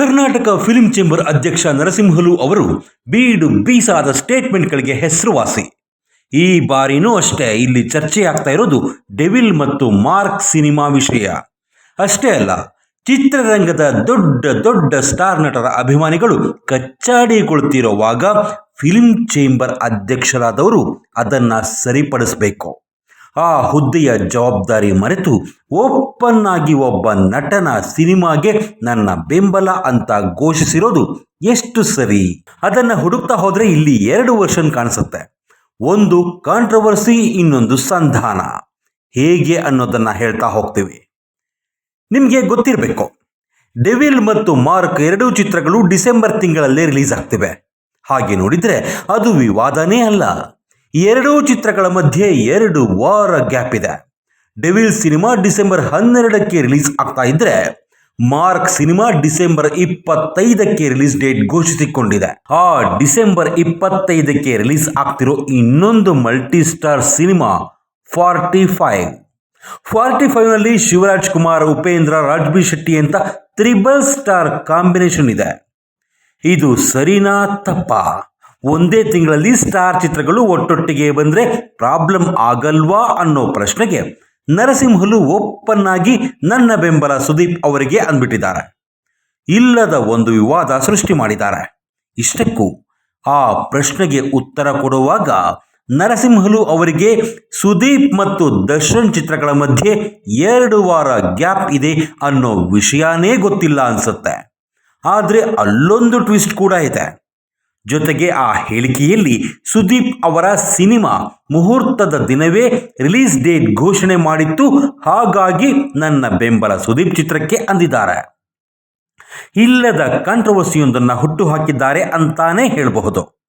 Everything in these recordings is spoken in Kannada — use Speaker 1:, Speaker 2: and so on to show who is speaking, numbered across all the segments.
Speaker 1: ಕರ್ನಾಟಕ ಫಿಲ್ಮ್ ಚೇಂಬರ್ ಅಧ್ಯಕ್ಷ ನರಸಿಂಹಲು ಅವರು ಬೀಡು ಬೀಸಾದ ಸ್ಟೇಟ್ಮೆಂಟ್ಗಳಿಗೆ ಹೆಸರುವಾಸಿ. ಈ ಬಾರಿನೂ ಅಷ್ಟೇ, ಇಲ್ಲಿ ಚರ್ಚೆ ಆಗ್ತಾ ಇರೋದು ಡೆವಿಲ್ ಮತ್ತು ಮಾರ್ಕ್ ಸಿನಿಮಾ ವಿಷಯ. ಅಷ್ಟೇ ಅಲ್ಲ, ಚಿತ್ರರಂಗದ ದೊಡ್ಡ ದೊಡ್ಡ ಸ್ಟಾರ್ ನಟರ ಅಭಿಮಾನಿಗಳು ಕಚ್ಚಾಡಿಕೊಳ್ತಿರುವಾಗ ಫಿಲ್ಮ್ ಚೇಂಬರ್ ಅಧ್ಯಕ್ಷರಾದವರು ಅದನ್ನು ಸರಿಪಡಿಸಬೇಕು. ಆ ಹುದ್ದೆಯ ಜವಾಬ್ದಾರಿ ಮರೆತು ಓಪನ್ ಆಗಿ ಒಬ್ಬ ನಟನ ಸಿನಿಮಾಗೆ ನನ್ನ ಬೆಂಬಲ ಅಂತ ಘೋಷಿಸಿರೋದು ಎಷ್ಟು ಸರಿ? ಅದನ್ನು ಹುಡುಕ್ತಾ ಹೋದರೆ ಇಲ್ಲಿ ಎರಡು ವರ್ಷನ್ ಕಾಣಿಸುತ್ತೆ. ಒಂದು ಕಾಂಟ್ರವರ್ಸಿ ಇನ್ನೊಂದು ಸಂಧಾನ. ಹೇಗೆ ಅನ್ನೋದನ್ನ ಹೇಳ್ತಾ ಹೋಗ್ತೀವಿ. ನಿಮಗೆ ಗೊತ್ತಿರಬೇಕು. ಡೆವಿಲ್ ಮತ್ತು ಮಾರ್ಕ್ ಎರಡೂ ಚಿತ್ರಗಳು ಡಿಸೆಂಬರ್ ತಿಂಗಳಲ್ಲೇ ರಿಲೀಸ್ ಆಗ್ತಿವೆ. ಹಾಗೆ ನೋಡಿದರೆ ಅದು ವಿವಾದನೇ ಅಲ್ಲ. ಎರಡೂ ಚಿತ್ರಗಳ ಮಧ್ಯೆ ಎರಡು ವಾರ ಗ್ಯಾಪ್ ಇದೆ. ಡೆವಿಲ್ ಸಿನಿಮಾ ಡಿಸೆಂಬರ್ ಹನ್ನೆರಡಕ್ಕೆ ರಿಲೀಸ್ ಆಗ್ತಾ ಇದ್ರೆ, ಮಾರ್ಕ್ ಸಿನಿಮಾ ಡಿಸೆಂಬರ್ ಇಪ್ಪತ್ತೈದಕ್ಕೆ ರಿಲೀಸ್ ಡೇಟ್ ಘೋಷಿಸಿಕೊಂಡಿದೆ. ಆ ಡಿಸೆಂಬರ್ ಇಪ್ಪತ್ತೈದಕ್ಕೆ ರಿಲೀಸ್ ಆಗ್ತಿರೋ ಇನ್ನೊಂದು multi star cinema forty five forty ಫೈವ್ನಲ್ಲಿ ಶಿವರಾಜ್ ಕುಮಾರ್, ಉಪೇಂದ್ರ ರಾಜ್ಬಿ ಶೆಟ್ಟಿ ಅಂತ ತ್ರಿಬಲ್ ಸ್ಟಾರ್ ಕಾಂಬಿನೇಷನ್ ಇದೆ. ಇದು ಸರಿನಾ ತಪ್ಪಾ? ಒಂದೇ ತಿಂಗಳಲ್ಲಿ ಸ್ಟಾರ್ ಚಿತ್ರಗಳು ಒಟ್ಟೊಟ್ಟಿಗೆ ಬಂದರೆ ಪ್ರಾಬ್ಲಮ್ ಆಗಲ್ವಾ ಅನ್ನೋ ಪ್ರಶ್ನೆಗೆ ನರಸಿಂಹಲು ಓಪನ್ ನನ್ನ ಬೆಂಬಲ ಸುದೀಪ್ ಅವರಿಗೆ ಅಂದ್ಬಿಟ್ಟಿದ್ದಾರೆ. ಇಲ್ಲದ ಒಂದು ವಿವಾದ ಸೃಷ್ಟಿ ಮಾಡಿದ್ದಾರೆ. ಇಷ್ಟಕ್ಕೂ ಆ ಪ್ರಶ್ನೆಗೆ ಉತ್ತರ ಕೊಡುವಾಗ ನರಸಿಂಹಲು ಅವರಿಗೆ ಸುದೀಪ್ ಮತ್ತು ದರ್ಶನ್ ಚಿತ್ರಗಳ ಮಧ್ಯೆ ಎರಡು ವಾರ ಗ್ಯಾಪ್ ಇದೆ ಅನ್ನೋ ವಿಷಯನೇ ಗೊತ್ತಿಲ್ಲ ಅನ್ಸುತ್ತೆ. ಆದರೆ ಅಲ್ಲೊಂದು ಟ್ವಿಸ್ಟ್ ಕೂಡ ಇದೆ. ಜೊತೆಗೆ ಆ ಹೇಳಿಕೆಯಲ್ಲಿ ಸುದೀಪ್ ಅವರ ಸಿನಿಮಾ ಮುಹೂರ್ತದ ದಿನವೇ ರಿಲೀಸ್ ಡೇಟ್ ಘೋಷಣೆ ಮಾಡಿತ್ತು. ಹಾಗಾಗಿ ನನ್ನ ಬೆಂಬಲ ಸುದೀಪ್ ಚಿತ್ರಕ್ಕೆ ಅಂದಿದ್ದಾರೆ. ಇಲ್ಲದ ಕಾಂಟ್ರವರ್ಸಿಯೊಂದನ್ನು ಹುಟ್ಟು ಹಾಕಿದ್ದಾರೆ ಅಂತಾನೆ ಹೇಳಬಹುದು.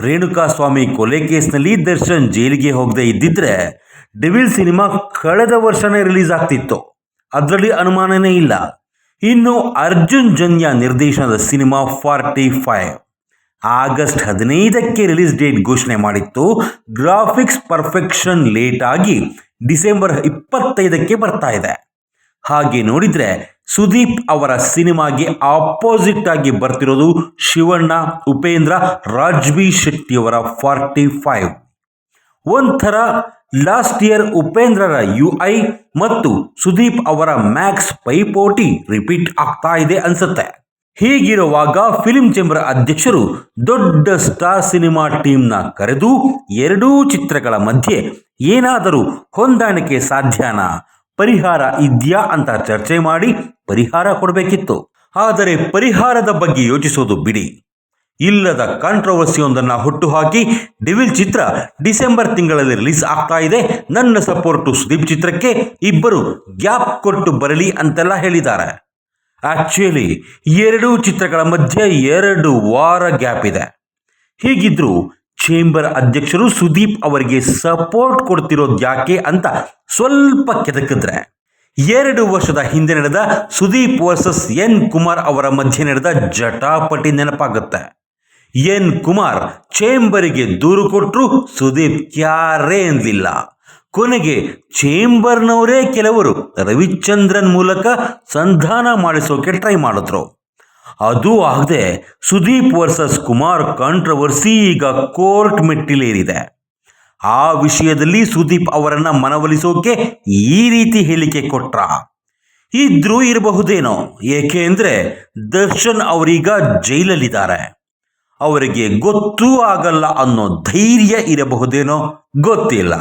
Speaker 1: ರೇಣುಕಾಸ್ವಾಮಿ ಕೊಲೆ ಕೇಸ್ನಲ್ಲಿ ದರ್ಶನ್ ಜೈಲಿಗೆ ಹೋಗದೆ ಇದ್ದಿದ್ರೆ ಡೆವಿಲ್ ಸಿನಿಮಾ ಕಳೆದ ವರ್ಷನೇ ರಿಲೀಸ್ ಆಗ್ತಿತ್ತು. ಅದರಲ್ಲಿ ಅನುಮಾನನೇ ಇಲ್ಲ. ಇನ್ನು ಅರ್ಜುನ್ ಜನ್ಯ ನಿರ್ದೇಶನದ ಸಿನಿಮಾ ಫಾರ್ಟಿ ಫೈವ್. ಆಗಸ್ಟ್ ಹದಿನೈದಕ್ಕೆ ರಿಲೀಸ್ ಡೇಟ್ ಘೋಷಣೆ ಮಾಡಿತ್ತು. ಗ್ರಾಫಿಕ್ಸ್ ಪರ್ಫೆಕ್ಷನ್ ಲೇಟ್ ಆಗಿ ಡಿಸೆಂಬರ್ ಇಪ್ಪತ್ತೈದಕ್ಕೆ ಬರ್ತಾ ಇದೆ. ಹಾಗೆ ನೋಡಿದರೆ ಸುದೀಪ್ ಅವರ ಸಿನಿಮಾಗೆ ಆಪೋಸಿಟ್ ಆಗಿ ಬರ್ತಿರೋದು ಶಿವಣ್ಣ, ಉಪೇಂದ್ರ ರಾಜ್ವಿ ಶೆಟ್ಟಿಯವರ ಫಾರ್ಟಿ ಫೈವ್ ಒಂಥರ ಲಾಸ್ಟ್ ಇಯರ್ ಉಪೇಂದ್ರರ ಯು ಐ ಮತ್ತು ಸುದೀಪ್ ಅವರ ಮ್ಯಾಕ್ಸ್ ಪೈಪೋಟಿ ರಿಪೀಟ್ ಆಗ್ತಾ ಇದೆ ಅನ್ಸುತ್ತೆ. ಹೀಗಿರುವಾಗ ಫಿಲ್ಮ್ ಚೇಂಬರ್ ಅಧ್ಯಕ್ಷರು ದೊಡ್ಡ ಸ್ಟಾರ್ ಸಿನಿಮಾ ಟೀಮ್ನ ಕರೆದು ಎರಡೂ ಚಿತ್ರಗಳ ಮಧ್ಯೆ ಏನಾದರೂ ಹೊಂದಾಣಿಕೆ ಸಾಧ್ಯನಾ? ಪರಿಹಾರ ಇದೆಯಾ ಅಂತ ಚರ್ಚೆ ಮಾಡಿ ಪರಿಹಾರ ಕೊಡಬೇಕಿತ್ತು. ಆದರೆ ಪರಿಹಾರದ ಬಗ್ಗೆ ಯೋಚಿಸೋದು ಬಿಡಿ. ಇಲ್ಲದ ಕಾಂಟ್ರವರ್ಸಿಯೊಂದನ್ನು ಹುಟ್ಟುಹಾಕಿ ಡಿವಿಲ್ ಚಿತ್ರ ಡಿಸೆಂಬರ್ ತಿಂಗಳಲ್ಲಿ ರಿಲೀಸ್ ಆಗ್ತಾ ಇದೆ. ನನ್ನ ಸಪೋರ್ಟು ಸುದೀಪ್ ಚಿತ್ರಕ್ಕೆ ಇಬ್ಬರು ಗ್ಯಾಪ್ ಕೊಟ್ಟು ಬರಲಿ ಅಂತೆಲ್ಲ ಹೇಳಿದ್ದಾರೆ. ಆಕ್ಚುಲಿ ಎರಡೂ ಚಿತ್ರಗಳ ಮಧ್ಯೆ ಎರಡು ವಾರ ಗ್ಯಾಪ್ ಇದೆ. ಹೀಗಿದ್ರು ಚೇಂಬರ್ ಅಧ್ಯಕ್ಷರು ಸುದೀಪ್ ಅವರಿಗೆ ಸಪೋರ್ಟ್ ಕೊಡ್ತಿರೋದು ಯಾಕೆ ಅಂತ ಸ್ವಲ್ಪ ಕೆದಕಿದ್ರೆ. ಎರಡು ವರ್ಷದ ಹಿಂದೆ ನಡೆದ ಸುದೀಪ್ ವರ್ಸಸ್ ಎನ್ ಕುಮಾರ್ ಅವರ ಮಧ್ಯೆ ನಡೆದ ಜಟಾಪಟಿ ನೆನಪಾಗುತ್ತೆ. ಎನ್ ಕುಮಾರ್ ಚೇಂಬರಿಗೆ ದೂರು ಕೊಟ್ಟರು ಸುದೀಪ್ ಕ್ಯಾರೇ ಎಂದಿಲ್ಲ ಕೊನೆಗೆ ಚೇಂಬರ್ನವರೇ ಕೆಲವರು ರವಿಚಂದ್ರನ್ ಮೂಲಕ ಸಂಧಾನ ಮಾಡಿಸೋಕೆ ಟ್ರೈ ಮಾಡಿದ್ರು. ಅದು ಆಗದೆ ಸುದೀಪ್ ವರ್ಸಸ್ ಕುಮಾರ್ ಕಾಂಟ್ರವರ್ಸಿ ಈಗ ಕೋರ್ಟ್ ಮೆಟ್ಟಿಲೇರಿದೆ. ಆ ವಿಷಯದಲ್ಲಿ ಸುದೀಪ್ ಅವರನ್ನ ಮನವೊಲಿಸೋಕೆ ಈ ರೀತಿ ಹೇಳಿಕೆ ಕೊಟ್ರ. ಇದ್ರೂ ಇರಬಹುದೇನೋ ಏಕೆಂದ್ರೆ ದರ್ಶನ್ ಅವರೀಗ ಜೈಲಲ್ಲಿದ್ದಾರೆ. ಅವರಿಗೆ ಗೊತ್ತೂ ಆಗಲ್ಲ ಅನ್ನೋ ಧೈರ್ಯ ಇರಬಹುದೇನೋ ಗೊತ್ತಿಲ್ಲ.